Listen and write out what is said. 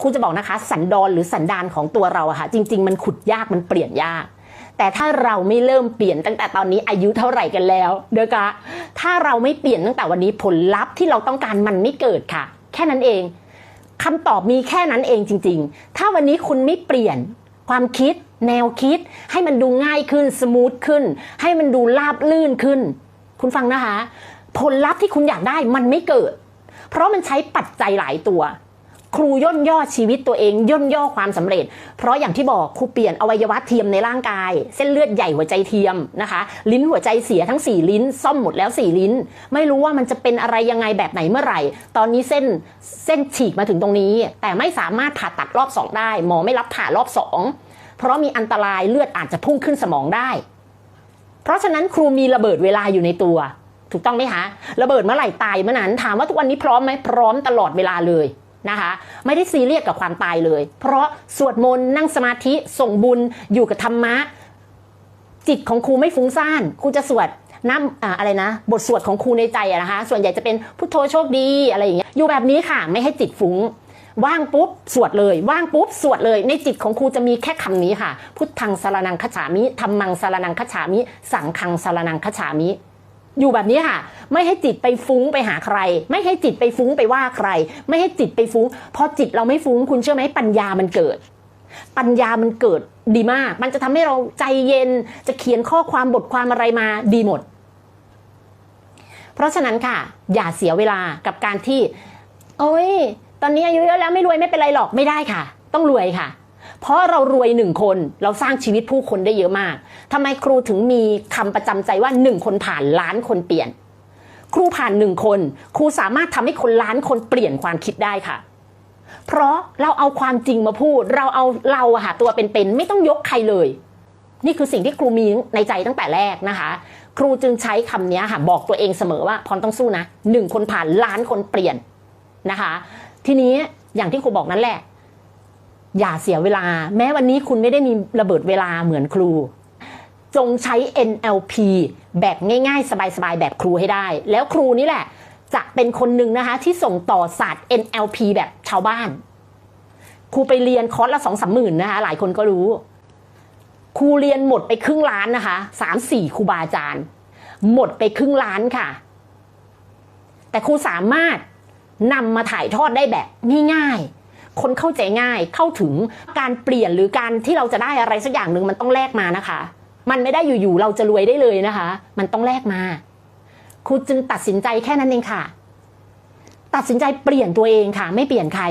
ครูจะบอกนะคะ สันดอนหรือสันดานของตัวเราอะค่ะ จริง ๆ มันขุดยากมันเปลี่ยนยาก แต่ถ้าเราไม่เริ่มเปลี่ยนตั้งแต่ตอนนี้อายุเท่าไหร่กันแล้วเด้อกะถ้าเราไม่เปลี่ยนตั้งแต่วันนี้ผลลัพธ์ที่เราต้องการมันไม่เกิดค่ะ แค่นั้นเองคำตอบมีแค่นั้นเองจริง ๆ ถ้าวันนี้คุณไม่เปลี่ยนความคิด แนวคิด ให้มันดูง่ายขึ้นสมูทขึ้น ให้มันดูราบลื่นขึ้น คุณฟังนะคะ ผลลัพธ์ที่คุณอยากได้มันไม่เกิด เพราะมันใช้ปัจจัยหลายตัว ครูย่นย่อชีวิตตัวเอง ย่นย่อความสำเร็จ เพราะอย่างที่บอกครูเปลี่ยนอวัยวะเทียมในร่างกาย เส้นเลือดใหญ่หัวใจเทียมนะคะ ลิ้นหัวใจเสียทั้ง 4 ลิ้น ซ่อมหมดแล้ว 4 ลิ้น ไม่รู้ว่ามันจะเป็นอะไรยังไงแบบไหนเมื่อไหร่ ตอนนี้เส้นเส้นฉีกมาถึงตรงนี้ แต่ไม่สามารถผ่าตัดรอบ 2 ได้ หมอไม่รับผ่ารอบ 2 เพราะมีอันตรายเลือดอาจจะพุ่งขึ้นสมองได้ เพราะฉะนั้นครูมีระเบิดเวลาอยู่ในตัวถูกต้องไหมคะ ระเบิดเมื่อไหร่ตายเมื่อนั้น ถามว่าทุกวันนี้พร้อมไหมพร้อมตลอดเวลาเลย นะคะ ไม่ได้ซีเรียสกับความตายเลย เพราะสวดมนต์นั่งสมาธิส่งบุญอยู่กับธรรมะ จิตของครูไม่ฟุ้งซ่านครูจะสวดน้ำอะไรนะ บทสวดของครูในใจอะนะคะ ส่วนใหญ่จะเป็นพุทโธโชคดีอะไรอย่างเงี้ยอยู่แบบนี้ค่ะ ไม่ให้จิตฟุ้งว่างปุ๊บสวดเลยว่างปุ๊บสวดเลย ในจิตของครูจะมีแค่คำนี้ค่ะ พุทธังสารนังคัจฉามิธรรมังสารนังคัจฉามิ สังฆังสารนังคัจฉามิ อยู่แบบนี้ค่ะ ไม่ให้จิตไปฟุ้งไปหาใคร ไม่ให้จิตไปฟุ้งไปว่าใคร ไม่ให้จิตไปฟุ้งพอจิตเราไม่ฟุ้งคุณเชื่อไหมปัญญามันเกิด ปัญญามันเกิดดีมาก มันจะทำให้เราใจเย็นจะเขียนข้อความบทความอะไรมาดีหมด เพราะฉะนั้นค่ะ อย่าเสียเวลากับการที่ โอ้ย ตอนนี้อายุเยอะแล้วไม่รวยไม่เป็นไรหรอกไม่ได้ค่ะ ต้องรวยค่ะ เพราะเรารวยหนึ่งคนเราสร้างชีวิตผู้คนได้เยอะมากทำไมครูถึงมีคำประจำใจว่าหนึ่งคนผ่านล้านคนเปลี่ยน ครูผ่านหนึ่งคน ครูสามารถทำให้คนล้านคนเปลี่ยนความคิดได้ค่ะ เพราะเราเอาความจริงมาพูด เราเอาเราอะค่ะตัวเป็นๆไม่ต้องยกใครเลย นี่คือสิ่งที่ครูมีในใจตั้งแต่แรกนะคะ ครูจึงใช้คำนี้ค่ะบอกตัวเองเสมอว่าพรต้องสู้นะหนึ่งคนผ่านล้านคนเปลี่ยนนะคะ ทีนี้อย่างที่ครูบอกนั่นแหละ อย่าเสียเวลา แม้วันนี้คุณไม่ได้มีระเบิดเวลาเหมือนครู จงใช้ NLP แบบง่ายๆ สบายๆ แบบครูให้ได้ แล้วครูนี่แหละ จะเป็นคนหนึ่งนะคะ ที่ส่งต่อศาสตร์ NLP แบบชาวบ้าน ครูไปเรียนคอร์สละสองสามหมื่นนะคะ หลายคนก็รู้ ครูเรียนหมดไปครึ่งล้านนะคะสามสี่ครูบาอาจารย์ หมดไปครึ่งล้านค่ะ แต่ครูสามารถนำมาถ่ายทอดได้แบบง่ายๆ คนเข้าใจง่ายเข้าถึงการเปลี่ยนหรือการที่เราจะได้อะไรสักอย่างหนึ่งมันต้องแลกมานะคะ มันไม่ได้อยู่ๆเราจะรวยได้เลยนะคะ มันต้องแลกมาครูจึงตัดสินใจแค่นั้นเองค่ะ ตัดสินใจเปลี่ยนตัวเองค่ะ ไม่เปลี่ยนใคร